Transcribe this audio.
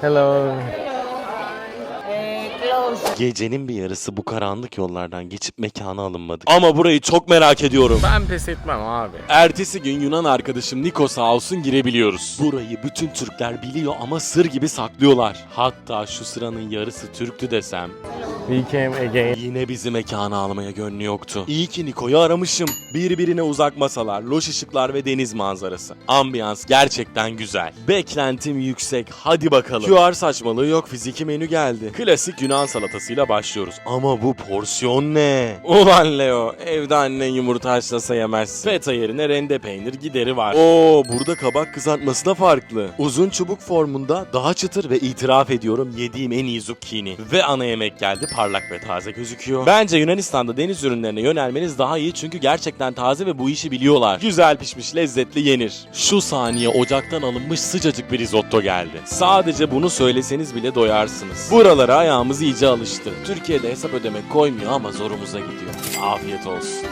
Hello. Gecenin bir yarısı bu karanlık yollardan geçip mekana alınmadık. Ama burayı çok merak ediyorum. Ben pes etmem abi. Ertesi gün Yunan arkadaşım Niko sağ olsun girebiliyoruz. Burayı bütün Türkler biliyor ama sır gibi saklıyorlar. Hatta şu sıranın yarısı Türktü desem. We came again. Yine bizi mekana almaya gönlü yoktu. İyi ki Niko'yu aramışım. Birbirine uzak masalar, loş ışıklar ve deniz manzarası. Ambiyans gerçekten güzel. Beklentim yüksek. Hadi bakalım. QR saçmalığı yok. Fiziki menü geldi. Klasik Yunan salatasıyla başlıyoruz. Ama bu porsiyon ne? Ulan Leo, evde annen yumurta haşlasa yemezsin. Feta yerine rende peynir gideri var. Oo, burada kabak kızartması da farklı. Uzun çubuk formunda daha çıtır ve itiraf ediyorum yediğim en iyi zucchini. Ve ana yemek geldi parlak ve taze gözüküyor. Bence Yunanistan'da deniz ürünlerine yönelmeniz daha iyi çünkü gerçekten taze ve bu işi biliyorlar. Güzel pişmiş lezzetli yenir. Şu saniye ocaktan alınmış sıcacık bir risotto geldi. Sadece bunu söyleseniz bile doyarsınız. Buralara ayağımız iyice alıştı. Türkiye'de hesap ödemek koymuyor ama zorumuza gidiyor. Afiyet olsun.